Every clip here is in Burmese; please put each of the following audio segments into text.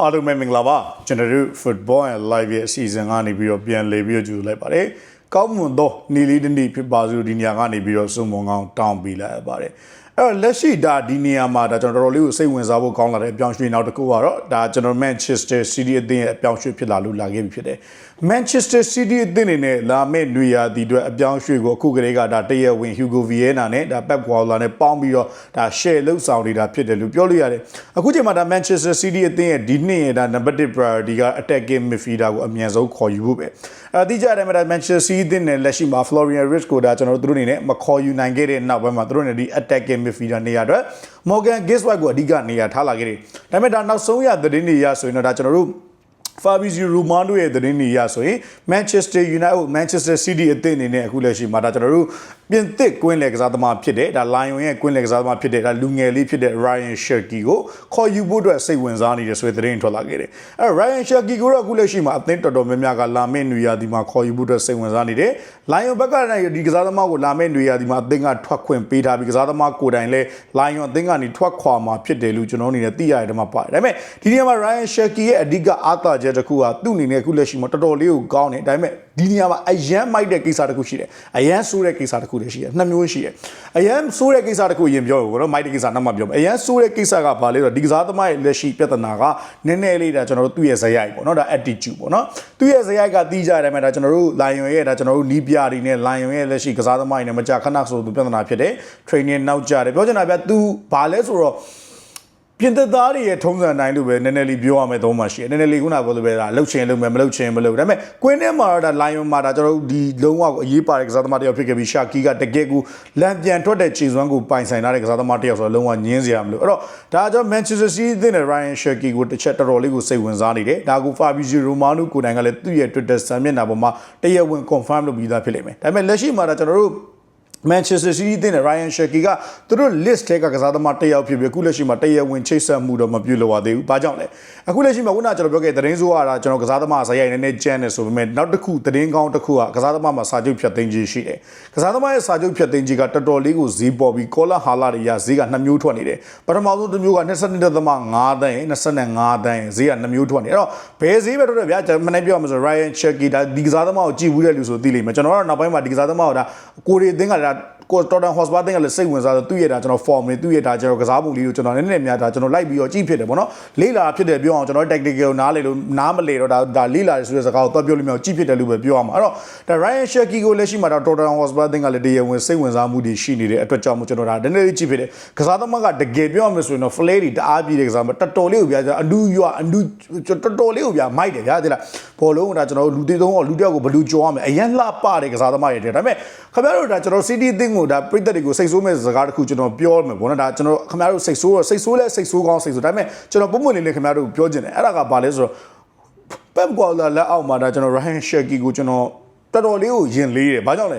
အားလုံးပဲမင်္ဂလာပါကျွန်တော်တို့ football and live ရဲ့အစီအစဉ်ကနေပြီးတော့ပြန်လည်ပြီးတော့ကြိုလိုက်ပါတယ်ကောင်းမွန်သောနေလေးတစ်နေ့ဖြစ်ပါစို့ဒီနေရာကနေပြီးတော့စုံမုံကောင်းတောင်းပေးလိုက်ရပါတယ် အဲ့တော့လက်ရှိဒါဒီနေရာမှာဒါကျွန်တော်တော်တော်လေးကိုစိတ်ဝင်စားဖို့ကောင်းလာတဲ့အပြောင်းရွှေ့နောက်တစ်ခုကတော့ဒါကျွန်တော် Manchester City အသင်းရဲ့အပြောင်းရွှေ့ဖြစ်လာလို့လာခဲ့ပြီဖြစ်တယ် Manchester City အသင်းအနေနဲ့လာမယ့်နွေရာသီအတွက်အပြောင်းရွှေ့ကိုအခုကလေးကဒါတရက်ဝင် Hugo Viana နဲ့ဒါ Pep Guardiola နဲ့ပေါင်းပြီးတော့ဒါ share လုပ်ဆောင်နေတာဖြစ်တယ်လို့ပြောလို့ရတယ်အခုချိန်မှာဒါ Manchester City အသင်းရဲ့ဒီနှစ်ရဲ့ဒါ number 1 priority က attacking midfielder ကိုအမြန်ဆုံးခေါ်ယူဖို့ပဲအဲတိကျတယ်မှာဒါ Manchester City အသင်းနဲ့လက်ရှိမှာ Florian Wirtz ကိုဒါကျွန်တော်တို့အနေနဲ့မခေါ်ယူနိုင်ခဲ့တဲ့နောက်ပိုင်းမှာသူတို့နဲ့ဒီ attacking midfielder နေရာအတွက် Morgan Giswell ကိုအဓိကနေရာထားလာခဲ့တယ်ဒါပေမဲ့ဒါနောက်ဆုံးရသတင်းတွေရဆိုရင်တော့ဒါကျွန်တော်တို့ Fabrizio Romano ရဲ့သတင်းတွေရဆိုရင် Manchester United Manchester City အသင်းအနေနဲ့အခုလက်ရှိမှာဒါကျွန်တော်တို့ပြင်သစ်ကွင်းလယ်ကစားသမားဖြစ်တဲ့ဒါ Lion ရဲ့ကွင်းလယ်ကစားသမားဖြစ်တဲ့ဒါလူငယ်လေးဖြစ်တဲ့ Ryan Cherky ကိုခေါ်ယူဖို့အတွက်စိတ်ဝင်စားနေတဲ့ဆိုတဲ့သတင်းထွက်လာခဲ့တယ်။အဲ Ryan Cherky ကိုတော့အခုလက်ရှိမှာအသင်းတော်တော်များများကလာမယ့်နွေရာသီမှာခေါ်ယူဖို့အတွက်စိတ်ဝင်စားနေတယ်။ Lion ဘက်ကလည်းဒီကစားသမားကိုလာမယ့်နွေရာသီမှာအသင်းကထွက်ခွင့်ပေးထားပြီးကစားသမားကိုယ်တိုင်လည်း Lion အသင်းကနေထွက်ခွာမှာဖြစ်တယ်လို့ကျွန်တော်အနေနဲ့သိရတယ်မှာပါတယ်။ဒါပေမဲ့ဒီနေရာမှာ Ryan Cherky ရဲ့အဓိကအားသာချက်တစ်ခုကသူ့အနေနဲ့အခုလက်ရှိမှာတော်တော်လေးကိုကောင်းတယ်။ဒါပေမဲ့ ဒီနေရာမှာအရန်မိုက်တဲ့ကိစ္စတစ်ခုရှိတယ်။အရန်ဆိုးတဲ့ကိစ္စတစ်ခုလည်းရှိတယ်။နှစ်မျိုးရှိတယ်။အရန်ဆိုးတဲ့ကိစ္စတစ်ခုရင်ပြောရောမိုက်တဲ့ကိစ္စနောက်မှပြောမယ်။အရန်ဆိုးတဲ့ကိစ္စကဘာလဲဆိုတော့ဒီကစားသမားရဲ့လက်ရှိပြဿနာကနည်းနည်းလေးဒါကျွန်တော်တို့သူ့ရဲ့ဇယိုက်ပေါ့နော်။ဒါ attitude ပေါ့နော်။သူ့ရဲ့ဇယိုက်ကတီးကြတယ်မှာဒါကျွန်တော်တို့ Lion ရဲ့ဒါကျွန်တော်တို့နီးပြတွေနဲ့ Lion ရဲ့လက်ရှိကစားသမားတွေနဲ့မကြာခဏဆိုသူပြဿနာဖြစ်တယ်။ training နောက်ကြတယ်။ပြောချင်တာဗျ तू ဘာလဲဆိုတော့ ပြင်သက်သားတွေရဲ့ထုံးစံတိုင်းလို့ပဲနည်းနည်းလေးပြောရမယ်သုံးမှရှိတယ်နည်းနည်းလေးခုနကပြောလို့ပဲဒါလှုပ်ချင်လှုပ်မယ်မလှုပ်ချင်မလှုပ်ဒါပေမဲ့ကွင်းထဲမှာတော့ဒါ lion မှာဒါကျွန်တော်တို့ဒီလုံးဝအရေးပါတဲ့ကစားသမားတစ်ယောက်ဖြစ်ခဲ့ပြီး Shaki ကတကယ်ကိုလမ်းပြန်ထွက်တဲ့ခြေစွမ်းကိုပိုင်ဆိုင်ထားတဲ့ကစားသမားတစ်ယောက်ဆိုတော့လုံးဝညင်းစရာမလိုအဲ့တော့ဒါကျွန်တော် Manchester City နဲ့ Ryan Shaki ကိုတစ်ချက်တော်တော်လေးကိုစိတ်ဝင်စားနေတယ်ဒါကို Fabrizio Romano ကိုတိုင်ကလည်းသူ့ရဲ့ Twitter စာမျက်နှာပေါ်မှာတရားဝင် confirm လုပ်ပြီးသားဖြစ်လိမ့်မယ်ဒါပေမဲ့လက်ရှိမှာဒါကျွန်တော်တို့ Manchester City တင်တဲ့ Ryan Shaki ကသူတို့ list ထဲကကစားသမားတစ်ယောက်ဖြစ်ပြီးအခုလက်ရှိမှာတရားဝင်ချိတ်ဆက်မှုတော့မပြုလုပ်ရသေးဘူး။ဘာကြောင့်လဲ။အခုလက်ရှိမှာခုနကကျွန်တော်ပြောခဲ့တဲ့သတင်းဆိုးကကျွန်တော်ကစားသမားဇာတ်ရိုက်နည်းနည်းကျန်းနေဆိုပေမဲ့နောက်တစ်ခုသတင်းကောင်းတစ်ခုကကစားသမားမှာစာချုပ်ဖြတ်သိမ်းခြင်းရှိတယ်။ကစားသမားရဲ့စာချုပ်ဖြတ်သိမ်းခြင်းကတော်တော်လေးကိုဈေးပေါ်ပြီးကောလာဟာလာတွေရဈေးကနှစ်မျိုးထွက်နေတယ်။ပထမဆုံးတစ်မျိုးက22.5တန်းရင်25တန်းရင်ဈေးကနှစ်မျိုးထွက်နေ။အဲ့တော့ဘယ်ဈေးပဲထွက်တယ်ဗျာကျွန်တော်မနေ့ပြောမှဆို Ryan Shaki ဒါဒီကစားသမားကိုကြည့်ဘူးတဲ့လူဆိုသိလိမ့်မယ်။ကျွန်တော်ကတော့နောက်ပိုင်းမှာဒီကစားသမားကိုဒါကိုရီအသင်းကဒါ ကိုတော်တန်ဟော့စပါတင်ကလည်းစိတ်ဝင်စားတော့သူ့ရဲ့ဒါကျွန်တော် form လေးသူ့ရဲ့ဒါကျွန်တော်ကစားပုံလေးကိုကျွန်တော်နည်းနည်းများဒါကျွန်တော်လိုက်ပြီးတော့ကြည့်ဖြစ်တယ်ဗောနော်လေးလာဖြစ်တယ်ပြောအောင်ကျွန်တော် tactical နားလေလို့နားမလေတော့ဒါဒါလေးလာဆိုတဲ့စကားကိုတော့ပြောလို့မရအောင်ကြည့်ဖြစ်တယ်လို့ပဲပြောရမှာအဲ့တော့ဒါ Ryan Shaki ကိုလက်ရှိမှာတော့တော်တန်ဟော့စပါတင်ကလည်းတရားဝင်စိတ်ဝင်စားမှုတွေရှိနေတဲ့အတွက်ကြောင့်မို့ကျွန်တော်ဒါနည်းနည်းလေးကြည့်ဖြစ်တယ်ကစားသမားကတကယ်ပြောရမယ်ဆိုရင်တော့ flare တွေတအားပြည့်တဲ့ကစားမတော်တော်လေးကိုပြအလူရွအလူတော်တော်လေးကိုပြမိုက်တယ်ဗျာဒီလားဘောလုံးကဒါကျွန်တော်လူသေးဆုံးလူတယောက်ကိုဘလူကြောရမယ်အရင်လှပတဲ့ကစားသမားတွေတဲ့ဒါပေမဲ့ခင်ဗျားတို့ဒါကျွန်တော် City အသင်းကိုဒါပြည်သက်တွေကိုစိတ်ဆိုးမဲ့စကားတစ်ခုကျွန်တော်ပြောမယ်ပေါ့နော်ဒါကျွန်တော်ခင်ဗျားတို့စိတ်ဆိုးစိတ်ဆိုးလဲစိတ်ဆိုးကောင်းစိတ်ဆိုးဒါပေမဲ့ကျွန်တော်ပုံမှန်လေးလေးခင်ဗျားတို့ပြောချင်တယ်အဲ့ဒါကဘာလဲဆိုတော့ Pep Guardiola လက်အောက်မှာဒါကျွန်တော် Ryan Shaki ကိုကျွန်တော်တော်တော်လေးကိုယင်လေးတယ်ဘာကြောင့်လဲ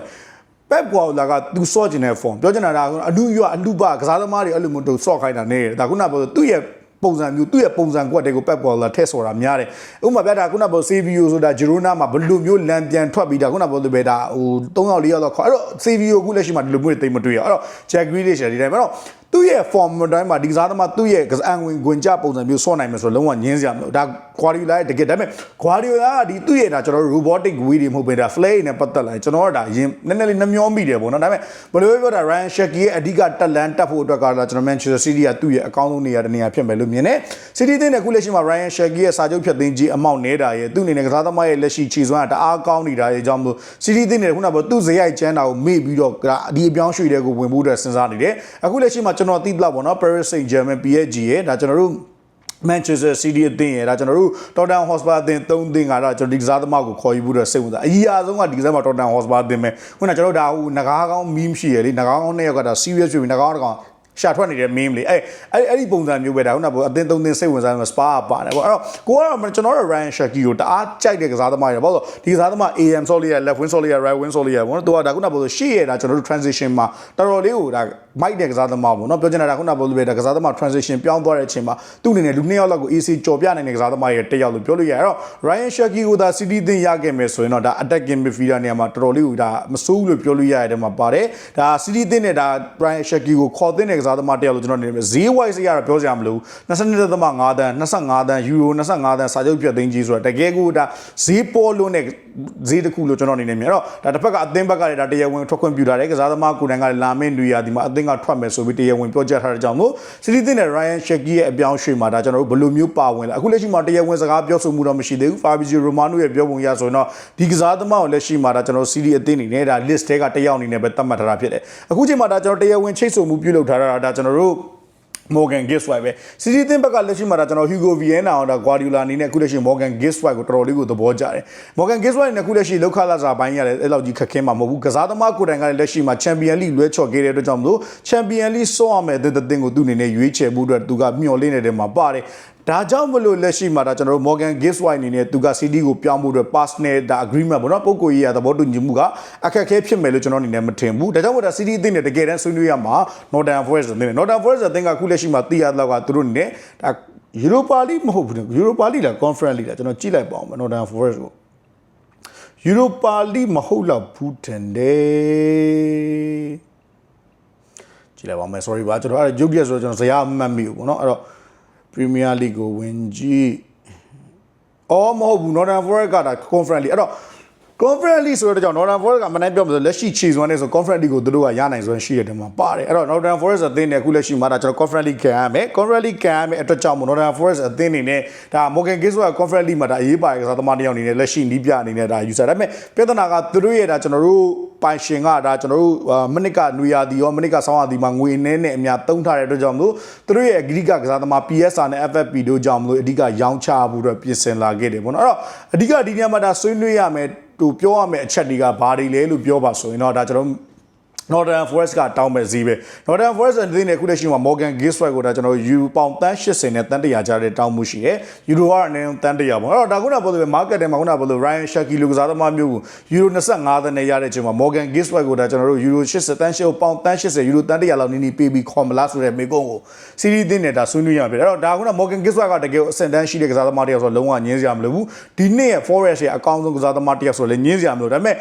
Pep Guardiola ကသူစော့ကျင်တဲ့ form ပြောချင်တာကအလူရွအလူပကစားသမားတွေအဲ့လိုမျိုးတို့စော့ခိုင်းတာနေတယ်ဒါခုနကပြောသူ့ရဲ့ ပုံစံမျိုးသူ့ရဲ့ပုံစံကွက်တွေကို Pep Guardiola ထည့်ဆိုတာများတယ်ဥပမာပြတာခုနကပြော CVO ဆိုတာ Girona မှာဘယ်လိုမျိုးလမ်းပြန်ထွက်ပြီးတာခုနကပြောသူပဲဒါဟို3ယောက်4ယောက်တော့ခေါ်အဲ့တော့ CVO ခုလက်ရှိမှာဒီလိုမျိုးတွေတိတ်မတွေ့ရအဲ့တော့ Jack Grealish ဒီတိုင်းအဲ့တော့ သူ့ရဲ့ form တိုင်းမှာဒီကစားသမားသူ့ရဲ့ကအန်ဝင်ဝင်ကြပုံစံမျိုးစော့နိုင်မယ်ဆိုတော့လုံးဝညင်းစရာမလိုဒါ Guardiola ရဲ့တကယ်ဒါပေမဲ့ Guardiola ကဒီသူ့ရဲ့ဒါကျွန်တော်တို့ robotic way တွေမဟုတ်ဘဲဒါ flare နဲ့ပတ်သက်လာကျွန်တော်တို့ဒါယင်နည်းနည်းလေးနှမျောမိတယ်ပေါ့နော်ဒါပေမဲ့ဘယ်လိုပြောတာ Ryan Shaki ရဲ့အဓိကတက်လန်တက်ဖို့အတွက်ကတော့ကျွန်တော် Manchester City ကသူ့ရဲ့အကောင်းဆုံးနေရာတစ်နေရာဖြစ်မယ်လို့မြင်တယ် City တင်းနဲ့ခုလက်ရှိမှာ Ryan Shaki ရဲ့စာချုပ်ဖြတ်သိမ်းခြင်းအမောက်နေတာရဲ့သူ့အနေနဲ့ကစားသမားရဲ့လက်ရှိခြေစွမ်းကတအားကောင်းနေတာရဲ့အကြောင်းမို့ City တင်းနဲ့ခုနကသူ့ဇယိုက်ချမ်းတာကိုမေ့ပြီးတော့ဒီအပြောင်းရွှေ့တဲ့ကိုဝင်ဖို့အတွက်စဉ်းစားနေတယ်အခုလက်ရှိမှာကျွန်တော်သိပလောက်ပေါ့နော် Paris Saint-Germain PSG ရဲ့ဒါကျွန်တော်တို့ Manchester City အသင်းရယ်ဒါကျွန်တော်တို့ Tottenham Hotspur အသင်း၃သင်းကတော့ကျွန်တော်ဒီကစားသမားကိုခေါ်ယူဖို့တော့စိတ်ဝင်စားအကြီးအဆုံးကဒီကစားမှာ Tottenham Hotspur အသင်းပဲခုနကကျွန်တော်တို့ဒါဟိုငကားကောင်း meme ရှိရလေငကားကောင်းနှစ်ယောက်ကဒါ serious ဖြစ်ပြီးငကားကောင်းတစ်ကောင် ရှာထွက်နေတဲ့ meme လေအဲ့အဲ့အဲ့ဒီပုံစံမျိုးပဲဒါခုနကအတင်းသုံးတင်းစိတ်ဝင်စားမှာ spa ပါတယ်ပေါ့အဲ့တော့ကိုကတော့ကျွန်တော်တို့ Ryan Shaki ကိုတအားကြိုက်တဲ့ကစားသမားတွေပေါ့ဆိုဒီကစားသမား AM Solia left wing Solia right wing Solia ပေါ့နော်သူကဒါခုနကပြောဆိုရှေ့ရတာကျွန်တော်တို့ transition မှာတော်တော်လေးကိုဒါမိုက်တဲ့ကစားသမားပေါ့နော်ပြောချင်တာကခုနကပြောလို့ပဲဒါကစားသမား transition ပြောင်းသွားတဲ့အချိန်မှာသူ့အနေနဲ့လူနှစ်ယောက်လောက်ကို AC ကြော်ပြနိုင်တဲ့ကစားသမားရဲ့တစ်ယောက်လို့ပြောလို့ရအဲ့တော့ Ryan Shaki ကိုဒါ City သင်းရခဲ့မယ်ဆိုရင်တော့ဒါ attacking midfielder နေရာမှာတော်တော်လေးကိုဒါမစိုးဘူးလို့ပြောလို့ရတဲ့မှာပါတယ်ဒါ City သင်းနဲ့ဒါ Ryan Shaki ကိုခေါ်သင်းတဲ့ကစားသမားတယောက်လို့ကျွန်တော်နေမယ်ဈေး wise ရတော့ပြောစရာမလို22.5တန်း25တန်းယူရို25တန်းစာချုပ်ပြတ်သိမ်းကြီးဆိုတော့တကယ်ကိုဒါဈေးပေါ်လို့နဲ့ ဈေးတစ်ခုလို့ကျွန်တော်အနေနဲ့မြင်တော့ဒါတစ်ဖက်ကအသင်းဘက်ကလည်းဒါတရားဝင်ထွက်ခွင့်ပြုထားတယ်ကစားသမားကိုယ်တိုင်ကလည်းလာမင်းနွေရာဒီမှာအသင်းကထွက်မယ်ဆိုပြီးတရားဝင်ပြောကြားထားတဲ့ကြောင့်မို့စီတီတင်နဲ့ Ryan Shaki ရဲ့အပြောင်းရွှေ့မှာဒါကျွန်တော်တို့ဘယ်လိုမျိုးပါဝင်လဲအခုလက်ရှိမှာတရားဝင်စကားပြောဆိုမှုတော့မရှိသေးဘူး Fabrizio Romano ရဲ့ပြောပုံရဆိုရင်တော့ဒီကစားသမားကိုလက်ရှိမှာဒါကျွန်တော်စီတီအသင်းအနေနဲ့ဒါ list ထဲကတယောက်အနေနဲ့ပဲသတ်မှတ်ထားတာဖြစ်တယ်အခုချိန်မှာဒါကျွန်တော်တရားဝင်ချိတ်ဆိုမှုပြုလုပ်ထားတာဒါကျွန်တော်တို့ Morgan Gisway ပဲစီစီတင်ဘက်ကလက်ရှိမှာဒါကျွန်တော် Hugo Vienna အောင်ဒါ Guardiola အနေနဲ့အခုလက်ရှိ Morgan Gisway ကိုတော်တော်လေးကိုသဘောကျတယ် Morgan Gisway နဲ့အခုလက်ရှိလောက်ခလာစာပိုင်းရတယ်အဲ့လောက်ကြီးခက်ခဲမှာမဟုတ်ဘူးကစားသမားကိုယ်တိုင်ကလည်းလက်ရှိမှာ Champion League လွဲချော်ခဲ့တဲ့အတွက်ကြောင့်မလို့ Champion League ဆော့ရမယ်တဲ့တဲ့တင်ကိုသူ့အနေနဲ့ရွေးချယ်ဖို့အတွက်သူကမျှော်လင့်နေတဲ့မှာပါတယ် ဒါကြောင့်မလို့လက်ရှိမှာဒါကျွန်တော်တို့ Morgan Gisway အနေနဲ့သူက CD ကိုပြောင်းဖို့အတွက် personal ဒါ agreement ပေါ့နော်ပုံကိုကြီးရသဘောတူညီမှုကအခက်အခဲဖြစ်မယ်လို့ကျွန်တော်အနေနဲ့မထင်ဘူးဒါကြောင့်မို့ဒါ CD အသင်းနဲ့တကယ်တမ်းဆွေးနွေးရမှာ Northern Forest အသင်းနဲ့ Northern Forest အသင်းကအခုလက်ရှိမှာသိရတဲ့လောက်ကသူတို့အနေနဲ့ဒါ Europa League မဟုတ်ဘူး Europa League လား Conference League လားကျွန်တော်ကြည့်လိုက်ပါအောင် Northern Forest ကို Europa League မဟုတ်တော့ဘူးထင်တယ်ကြည့်လိုက်ပါမယ် sorry ပါကျွန်တော်အဲ့ရုပ်ရက်ဆိုတော့ကျွန်တော်ဇာတ်အမှတ်မိဘူးပေါ့နော်အဲ့တော့ Premier League ကိုဝင်ကြည့်အော်မဟုတ်ဘူး Northern Forest ကဒါ Conference League အဲ့တော့ Conference League ဆိုတော့ကြောင့် Northern Forest ကမနိုင်ပြောမလို့လက်ရှိခြေစွမ်းနေဆို Conference League ကိုသူတို့ကရနိုင်စွမ်းရှိရတယ်မှာပါတယ်အဲ့တော့ Northern Forest အသင်းနဲ့အခုလက်ရှိမှာဒါကျွန်တော် Conference League ခံရမယ် Conference League ခံရမယ်အတွက်ကြောင့် Northern Forest အသင်းအနေနဲ့ဒါ Morgan Gilles က Conference League မှာဒါအရေးပါတယ်ကစားသမားတစ်ယောက်အနေနဲ့လက်ရှိနီးပြအနေနဲ့ဒါ user ဒါပေမဲ့ပြဿနာကသူတို့ရဲ့ဒါကျွန်တော်တို့ပိုင်ရှင်ကဒါကျွန်တော်တို့မနစ်ကနွေရာသီရောမနစ်ကဆောင်းရာသီမှာငွေနဲ့နဲ့အများသုံးထားတဲ့အတွက်ကြောင့်မလို့သူတို့ရဲ့အဂရိကကစားသမား PSR နဲ့ FFP တို့ကြောင့်မလို့အဓိကရောင်းချဖို့အတွက်ပြင်ဆင်လာခဲ့တယ်ပေါ့နော်အဲ့တော့အဓိကဒီညမှာဒါဆွေးနွေးရမယ် သူပြောရမယ့်အချက်တွေကဘာတွေလဲလို့ပြောပါဆိုရင်တော့ဒါကျွန်တော် Northern Forest ကတောင်းမဲ့ဈေးပဲ Northern Forest အနေနဲ့အခုလက်ရှိမှာ Morgan Gisway ကိုဒါကျွန်တော်ယူပေါင်တန်း80နဲ့တန်း100ကြားတဲ့တောင်းမှုရှိတယ်။ Euro ကအနည်းတန်း100ပေါ့။အဲ့တော့ဒါခုနကပြောလို့ပဲ market ထဲမှာခုနကပြောလို့ Ryan Shaki လူကစားသမားမျိုးကို Euro 25တန်းနဲ့ရတဲ့အချိန်မှာ Morgan Gisway ကိုဒါကျွန်တော်တို့ Euro 80တန်း80ပေါင်တန်း80 Euro တန်း100လောက်နီးနီးပေးပြီးခေါ်မလားဆိုတဲ့မေကုန်းကိုစီးရီးတင်နေတာဆွေးနွေးရပြီ။အဲ့တော့ဒါခုန Morgan Gisway ကတကယ်အဆင့်တန်းရှိတဲ့ကစားသမားတယောက်ဆိုတော့လုံးဝညင်းစရာမလိုဘူး။ဒီနှစ်ရဲ့ Forest ရဲ့အကောင်းဆုံးကစားသမားတယောက်ဆိုတော့လည်းညင်းစရာမလိုဒါပေမဲ့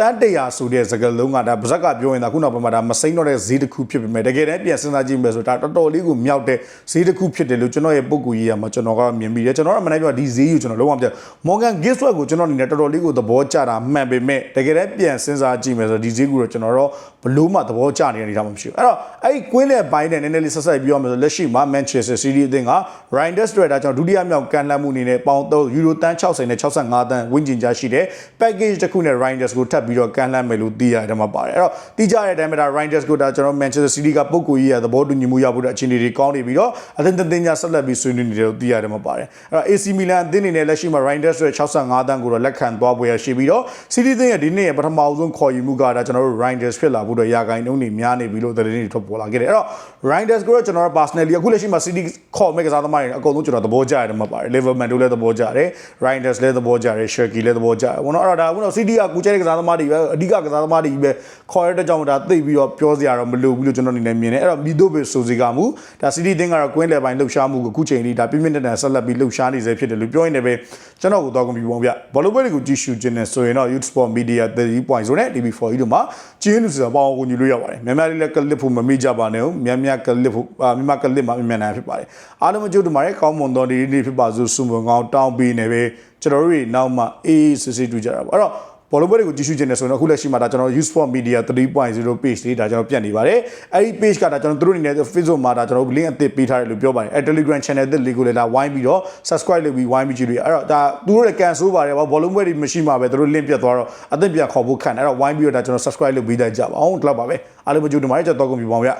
တန်တရာဆိုတဲ့စကားလုံးကဒါဗဇက်ကပြောရင်ဒါခုနောက်ပိုင်းမှာဒါမစိမ့်တော့တဲ့ဈေးတစ်ခုဖြစ်ပေမဲ့တကယ်တမ်းပြန်စဉ်းစားကြည့်မယ်ဆိုဒါတော်တော်လေးကိုမြောက်တဲ့ဈေးတစ်ခုဖြစ်တယ်လို့ကျွန်တော်ရဲ့ပုံကူကြီးရမှာကျွန်တော်ကမြင်မိတယ်ကျွန်တော်ကမနိုင်ပြောဒီဈေးကိုကျွန်တော်လုံးဝပြ Morgan Giswell ကိုကျွန်တော်အနေနဲ့တော်တော်လေးကိုသဘောကျတာမှန်ပေမဲ့တကယ်တမ်းပြန်စဉ်းစားကြည့်မယ်ဆိုဒီဈေးကိုတော့ကျွန်တော်တော့ဘလို့မှသဘောကျနေတဲ့အနေထားမှမရှိဘူးအဲ့တော့အဲ့ဒီကွင်းတဲ့ဘိုင်းနဲ့နည်းနည်းလေးဆက်ဆက်ပြောရမယ်ဆိုလက်ရှိမှာ Manchester City အသင်းက Rangers တွေဒါကျွန်တော်ဒုတိယမြောက်ကန်လှမ်းမှုအနေနဲ့ပေါင်3ယူရိုတန်း60နဲ့65တန်းဝန်းကျင်ကြားရှိတဲ့ package တစ်ခုနဲ့ Rangers ကိုထပ်ပြီးတော့ကန်လှမ်းမယ်လို့သိရတယ်မှာပါတယ်အဲ့တော့တိကျတဲ့အတိုင်းပဲဒါ Rangers ကိုဒါကျွန်တော် Manchester City ကပုံကိုကြီးရသဘောတူညီမှုရဖို့တဲ့အခြေအနေတွေကောင်းနေပြီးတော့အသင်းတင်ညာဆက်လက်ပြီးဆွေးနွေးနေတယ်လို့သိရတယ်မှာပါတယ်အဲ့တော့ AC Milan အသင်းအနေနဲ့လက်ရှိမှာ Rangers ရဲ့65တန်းကိုတော့လက်ခံသွားပွဲရရှိပြီးတော့ City အသင်းရဲ့ဒီနေ့ရဲ့ပထမဆုံးခေါ်ယူမှုကဒါကျွန်တော်တို့ Rangers ဖြစ်လာဖို့တော့ရာဂိုင်းနှုန်းတွေများနေပြီလို့သတင်းတွေထွက်ပေါ်လာခဲ့တယ်အဲ့တော့ Rangers ကိုတော့ကျွန်တော်တို့ personally အခုလက်ရှိမှာ City ခေါ်မဲ့ကစားသမားတွေအကုန်လုံးကျွန်တော်သဘောကျရတယ်မှာပါတယ် Liverpool တို့လည်းသဘောကျတယ် Rangers လည်းသဘောကျတယ် Shaki လည်းသဘောကျတယ်ဘောနော်အဲ့တော့ဒါက City ကကူချဲတဲ့ကစားသမားတွေပဲအဓိကကစားသမားတွေပဲခေါ်ရတဲ့ကြောင့်ဒါသိပြီးတော့ပြောစရာတော့မလိုဘူးလို့ကျွန်တော်အနေနဲ့မြင်တယ်အဲ့တော့မီဒိုဘေဆိုစီကမူဒါ City တင်းကတော့ကွင်းလေပိုင်းလှုပ်ရှားမှုကိုအခုချိန်လေးဒါပြင်းပြင်းထန်ထန်ဆက်လက်ပြီးလှုပ်ရှားနေစေဖြစ်တယ်လို့ပြောရင်လည်းပဲကျွန်တော်ကိုတော့ကွန်ပျူတာပေါ့ဗျဘောလုံးပွဲတွေကိုကြည့်ရှုခြင်းနဲ့ဆိုရင်တော့ Youth Sport Media 3.0နဲ့ TV4 ကြီးတို့မှာကျင်းလူဆိုတာပေါအောင်ကိုညီလို့ရပါတယ်မြန်မာလေးလည်းကလစ်ဖို့မမေ့ကြပါနဲ့ဦးမြန်မြန်ကလစ်ဖို့အာမြန်မာကလစ်မှာမြန်မြန်နိုင်ဖြစ်ပါတယ်အားလုံးမကြိုးတမားရဲ့ကောင်းမွန်သောဒီနေ့ဖြစ်ပါစို့ဆုမွန်ကောင်းတောင်းပေးနေပဲကျွန်တော်တို့တွေနောက်မှအေးအေးဆေးဆေးတွေ့ကြတာပေါ့အဲ့တော့ ဘောလုံးပွဲတွေကိုကြည့်ရှုခြင်းနဲ့ဆိုရင်အခုလက်ရှိမှာဒါကျွန်တော် Use for Media 3.0 page လေးဒါကျွန်တော်ပြတ်နေပါတယ်အဲ့ဒီ page ကဒါကျွန်တော်တို့အနေနဲ့ Facebook မှာဒါကျွန်တော် link အသစ်ပေးထားတယ်လို့ပြောပါတယ်အဲ့ Telegram channel အသစ်လေးကိုလည်းဒါဝိုင်းပြီးတော့ subscribe လုပ်ပြီးဝိုင်းပြီးကြည့်လို့အဲ့တော့ဒါသူတို့လည်းကန်ဆိုးပါတယ်ဗောဘောလုံးပွဲတွေမရှိမှာပဲသူတို့ link ပြတ်သွားတော့အသစ်ပြန်ခေါ်ဖို့ခံတယ်အဲ့တော့ဝိုင်းပြီးတော့ဒါကျွန်တော် subscribe လုပ်ပြီးသားကြပါအောင်ဒီလောက်ပါပဲအားလုံးမကြိုးတင်ပါတယ်ကျွန်တော်တော့ကုန်ပြီပါဗျာ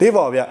တေးပါဗျာ